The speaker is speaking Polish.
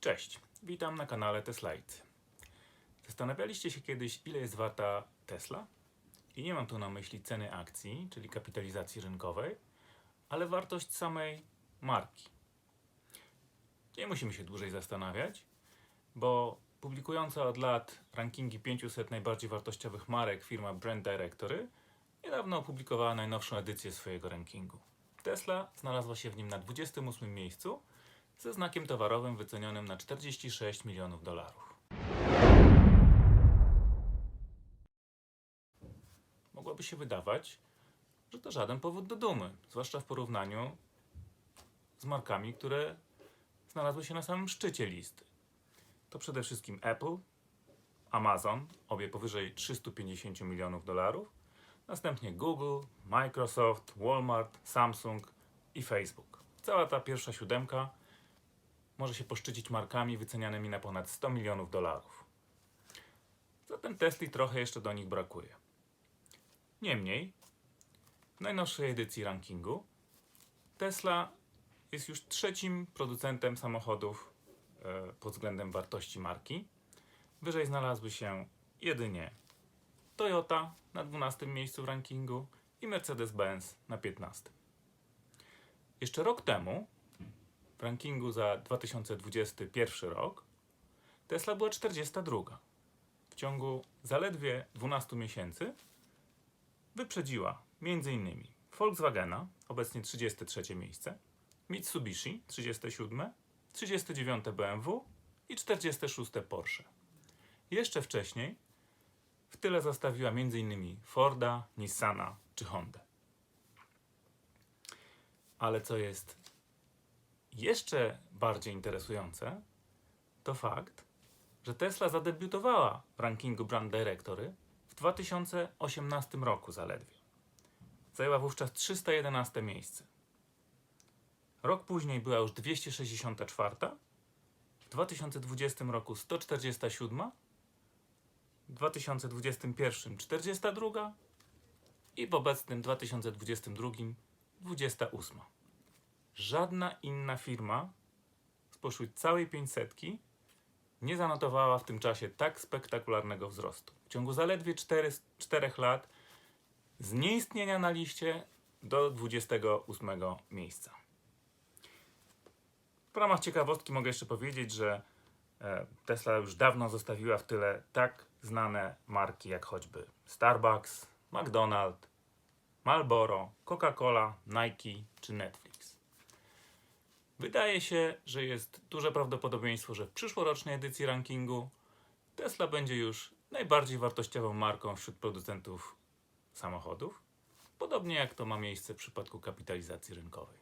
Cześć, witam na kanale Teslite. Zastanawialiście się kiedyś, ile jest warta Tesla? I nie mam tu na myśli ceny akcji, czyli kapitalizacji rynkowej, ale wartość samej marki. Nie musimy się dłużej zastanawiać, bo publikująca od lat rankingi 500 najbardziej wartościowych marek firma Brand Directory niedawno opublikowała najnowszą edycję swojego rankingu. Tesla znalazła się w nim na 28 miejscu ze znakiem towarowym wycenionym na 46 milionów dolarów. Mogłoby się wydawać, że to żaden powód do dumy, zwłaszcza w porównaniu z markami, które znalazły się na samym szczycie listy. To przede wszystkim Apple, Amazon, obie powyżej 350 milionów dolarów, następnie Google, Microsoft, Walmart, Samsung i Facebook. Cała ta pierwsza siódemka może się poszczycić markami wycenianymi na ponad 100 milionów dolarów. Zatem Tesli trochę jeszcze do nich brakuje. Niemniej, w najnowszej edycji rankingu Tesla jest już trzecim producentem samochodów e, pod względem wartości marki. Wyżej znalazły się jedynie Toyota na 12 miejscu w rankingu i Mercedes-Benz na 15. Jeszcze rok temu w rankingu za 2021 rok Tesla była 42. W ciągu zaledwie 12 miesięcy wyprzedziła m.in. Volkswagena, obecnie 33 miejsce, Mitsubishi 37, 39 BMW i 46 Porsche. Jeszcze wcześniej w tyle zostawiła m.in. Forda, Nissana czy Honda. Ale co jest jeszcze bardziej interesujące, to fakt, że Tesla zadebiutowała w rankingu Brand Directory w 2018 roku zaledwie. Zajęła wówczas 311 miejsce. Rok później była już 264, w 2020 roku 147, w 2021 42 i w obecnym 2022 28. Żadna inna firma spośród całej 500 nie zanotowała w tym czasie tak spektakularnego wzrostu. W ciągu zaledwie 4, 4 lat z nieistnienia na liście do 28 miejsca. W ramach ciekawostki mogę jeszcze powiedzieć, że e, Tesla już dawno zostawiła w tyle tak znane marki jak choćby Starbucks, McDonald's, Marlboro, Coca-Cola, Nike czy Netflix. Wydaje się, że jest duże prawdopodobieństwo, że w przyszłorocznej edycji rankingu Tesla będzie już najbardziej wartościową marką wśród producentów samochodów, podobnie jak to ma miejsce w przypadku kapitalizacji rynkowej.